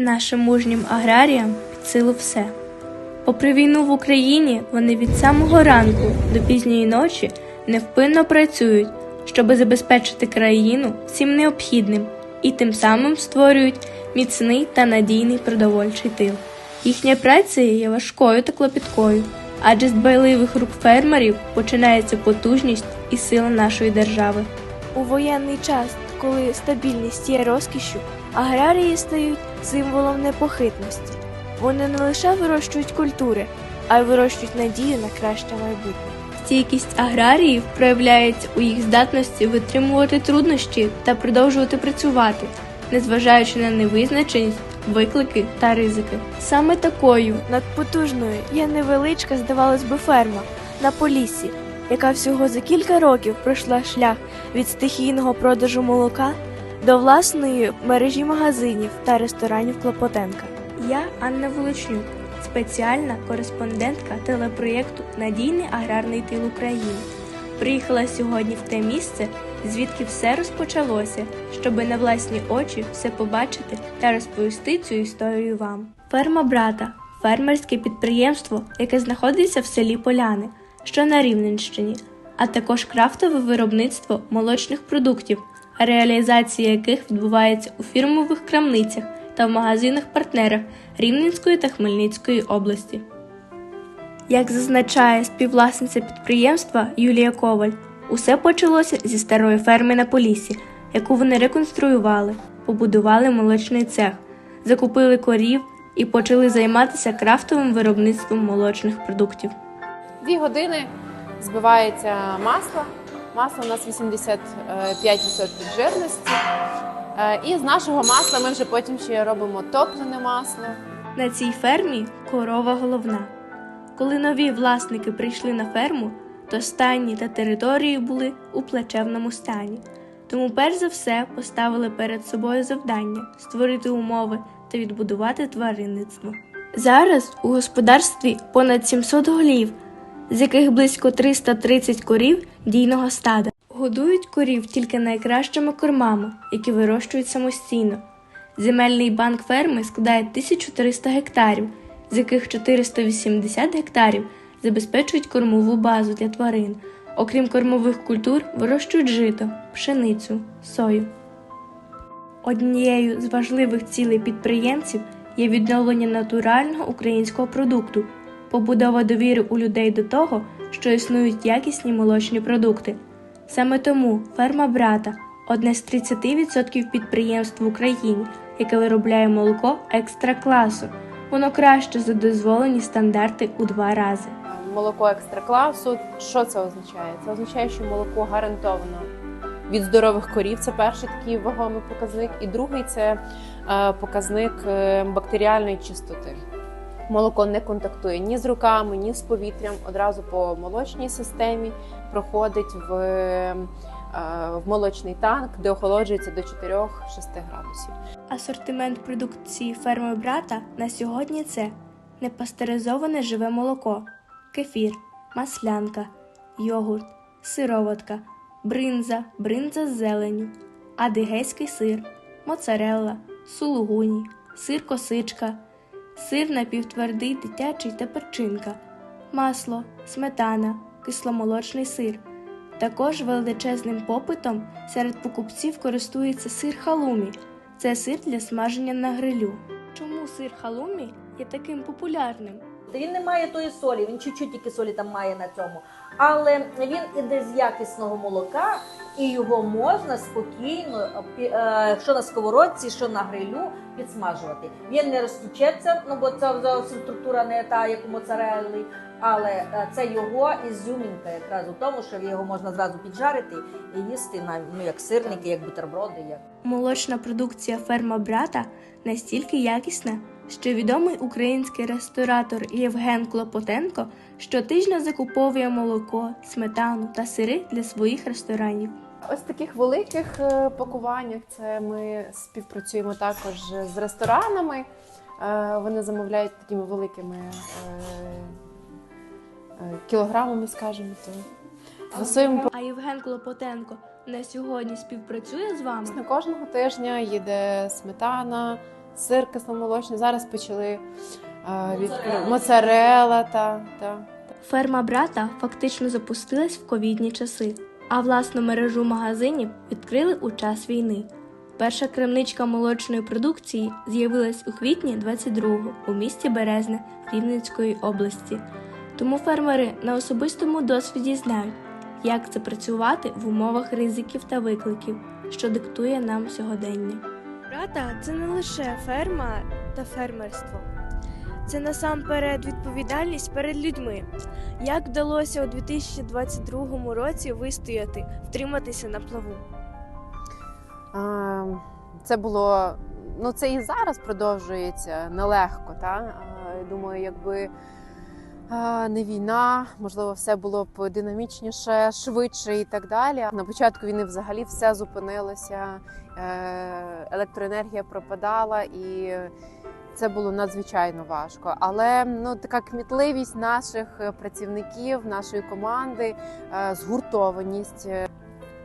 Нашим мужнім аграріям під силу все. Попри війну в Україні, вони від самого ранку до пізньої ночі невпинно працюють, щоби забезпечити країну всім необхідним і тим самим створюють міцний та надійний продовольчий тил. Їхня праця є важкою та клопіткою, адже з дбайливих рук фермерів починається потужність і сила нашої держави. У воєнний час, коли стабільність є розкішю, аграрії стають символом непохитності. Вони не лише вирощують культури, а й вирощують надію на краще майбутнє. Стійкість аграріїв проявляється у їх здатності витримувати труднощі та продовжувати працювати, незважаючи на невизначеність, виклики та ризики. Саме такою надпотужною є невеличка, здавалось би, ферма на Поліссі, яка всього за кілька років пройшла шлях від стихійного продажу молока до власної мережі магазинів та ресторанів Клопотенка. Я Анна Волочнюк, спеціальна кореспондентка телепроєкту Надійний аграрний тил України. Приїхала сьогодні в те місце, звідки все розпочалося, щоби на власні очі все побачити та розповісти цю історію вам. Ферма брата фермерське підприємство, яке знаходиться в селі Поляни, що на Рівненщині, а також крафтове виробництво молочних продуктів, реалізація яких відбувається у фірмових крамницях та в магазинах-партнерах Рівненської та Хмельницької області. Як зазначає співвласниця підприємства Юлія Коваль, усе почалося зі старої ферми на Поліссі, яку вони реконструювали, побудували молочний цех, закупили корів і почали займатися крафтовим виробництвом молочних продуктів. Дві години збивається масло. Масло у нас 85% жирності. Е, І з нашого масла ми вже потім ще робимо топлене масло. На цій фермі корова головна. Коли нові власники прийшли на ферму, то стайні та території були у плачевному стані. Тому перш за все поставили перед собою завдання створити умови та відбудувати тваринництво. Зараз у господарстві понад 700 голів, з яких близько 330 корів дійного стада. Годують корів тільки найкращими кормами, які вирощують самостійно. Земельний банк ферми складає 1300 гектарів, з яких 480 гектарів забезпечують кормову базу для тварин. Окрім кормових культур, вирощують жито, пшеницю, сою. Однією з важливих цілей підприємців є відновлення натурального українського продукту, побудова довіри у людей до того, що існують якісні молочні продукти. Саме тому ферма брата одне з 30% підприємств в Україні, яке виробляє молоко екстра класу. Воно краще за дозволені стандарти у два рази. Молоко екстра класу. Що це означає? Це означає, що молоко гарантовано від здорових корів. Це перший такий вагомий показник. І другий це е, показник е, бактеріальної чистоти. Молоко не контактує ні з руками, ні з повітрям. Одразу по молочній системі проходить в, е, в молочний танк, де охолоджується до 4-6 градусів. Асортимент продукції ферми брата на сьогодні це непастеризоване живе молоко, кефір, маслянка, йогурт, сироватка, бринза, бринза з зеленю, адигейський сир, моцарелла, сулугуні, сир косичка, сир напівтвердий дитячий та перчинка, масло, сметана, кисломолочний сир. Також величезним попитом серед покупців користується сир халумі. Це сир для смаження на грилю. Чому сир халумі є таким популярним? Він не має тої солі, він чуть-чуть тільки солі там має на цьому. Але він іде з якісного молока, і його можна спокійно, пі- е, що на сковородці, що на грилю, підсмажувати. Він не розтічеться, ну бо це зовсім структура не та, як у моцарелли, але е, це його ізюмінка якраз у тому, що його можна зразу піджарити і їсти на ну як сирники, як бутерброди. Як Молочна продукція ферма брата настільки якісна, що відомий український ресторатор Євген Клопотенко щотижня закуповує молоко, сметану та сири для своїх ресторанів. Ось таких великих е, пакуваннях це ми співпрацюємо також з ресторанами. Е, Вони замовляють такими великими е, кілограмами, скажімо то. Фасуємо А Євген Клопотенко на сьогодні співпрацює з вами? на кожного тижня їде сметана, сир кисломолочний. Зараз почали відкривати моцарела та, та. Ферма брата фактично запустилась в ковідні часи, а власну мережу магазинів відкрили у час війни. Перша крамничка молочної продукції з'явилась у квітні 22-го у місті Березне Рівненської області. Тому фермери на особистому досвіді знають, як це працювати в умовах ризиків та викликів, що диктує нам сьогодення. Брата це не лише ферма та фермерство. Це насамперед відповідальність перед людьми. Як вдалося у 2022 році вистояти, втриматися на плаву? А, Це було ну це і зараз продовжується нелегко. Та А, думаю, якби не війна, можливо, все було б динамічніше, швидше і так далі. На початку війни взагалі все зупинилося, е, електроенергія пропадала і. Це було надзвичайно важко, але ну така кмітливість наших е, працівників, нашої команди, е, згуртованість, е,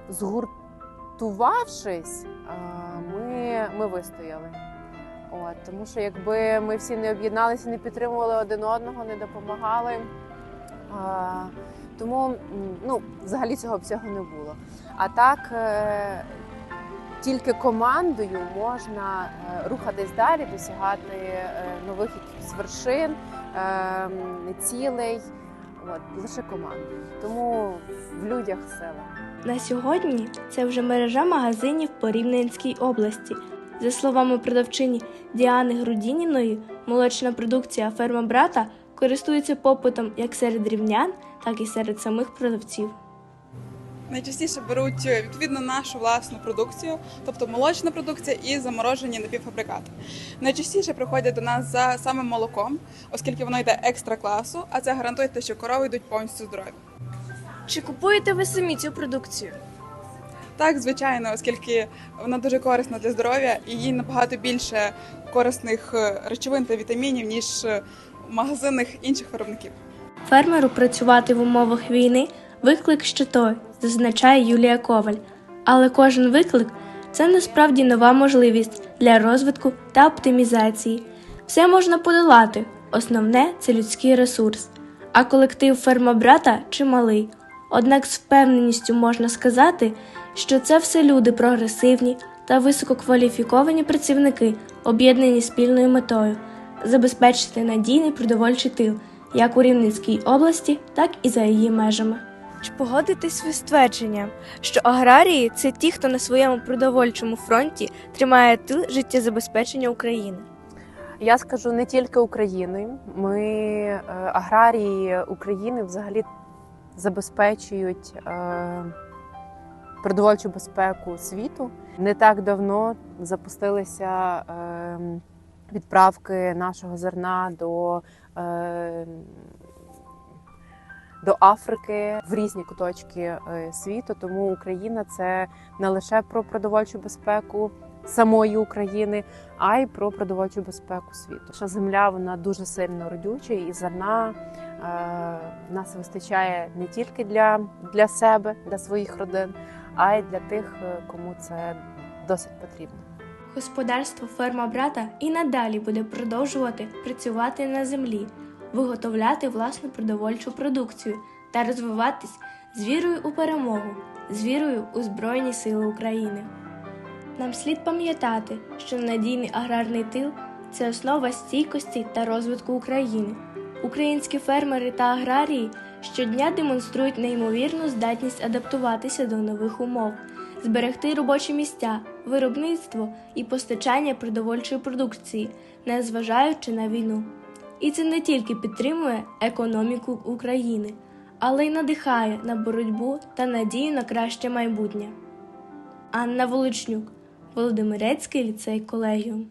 згуртувавшись, ми, ми вистояли. От, тому що якби ми всі не об'єдналися, не підтримували один одного, не допомагали. Тому ну, взагалі цього б цього не було. А так тільки командою можна е, рухатись далі, досягати е, нових якихось вершин, е, цілей. От, лише командою. Тому в людях сила. На сьогодні це вже мережа магазинів по Рівненській області. За словами продавчині Діани Грудініної, молочна продукція ферма брата користується попитом як серед рівнян, так і серед самих продавців. Найчастіше беруть е, відповідно нашу власну продукцію, тобто молочна продукція і заморожені напівфабрикати. Найчастіше приходять до нас за самим молоком, оскільки воно йде екстра класу, а це гарантує те, що корови йдуть повністю здорові. Чи купуєте ви самі цю продукцію? Так, звичайно, оскільки вона дуже корисна для здоров'я і їй набагато більше корисних е, речовин та вітамінів, ніж е, в магазинних інших виробників. Фермеру працювати в умовах війни виклик ще той, зазначає Юлія Коваль. Але кожен виклик це насправді нова можливість для розвитку та оптимізації. Все можна подолати. Основне це людський ресурс. А колектив ферма брата чималий. Однак з впевненістю можна сказати, що це все люди прогресивні та висококваліфіковані працівники, об'єднані спільною метою забезпечити надійний продовольчий тил як у Рівненській області, так і за її межами. Чи погодитесь ви з твердженням, що аграрії це ті, хто на своєму продовольчому фронті тримає тил життєзабезпечення України? Я скажу не тільки України. Ми е, аграрії України взагалі забезпечують е, продовольчу безпеку світу. Не так давно запустилися е, відправки нашого зерна до, е, до Африки в різні куточки е, світу. Тому Україна це не лише про продовольчу безпеку самої України, а й про продовольчу безпеку світу. Наша земля вона дуже сильно родюча, і зерна е, нас вистачає не тільки для, для себе, для своїх родин, а й для тих, е, кому це досить потрібно. Господарство ферма брата і надалі буде продовжувати працювати на землі, виготовляти власну продовольчу продукцію та розвиватись з вірою у перемогу, з вірою у Збройні Сили України. Нам слід пам'ятати, що надійний аграрний тил це основа стійкості та розвитку України. Українські фермери та аграрії щодня демонструють неймовірну здатність адаптуватися до нових умов, зберегти робочі місця, виробництво і постачання продовольчої продукції, незважаючи на війну. І це не тільки підтримує економіку України, але й надихає на боротьбу та надію на краще майбутнє. Анна Волочнюк, Володимирецький ліцей колегіум.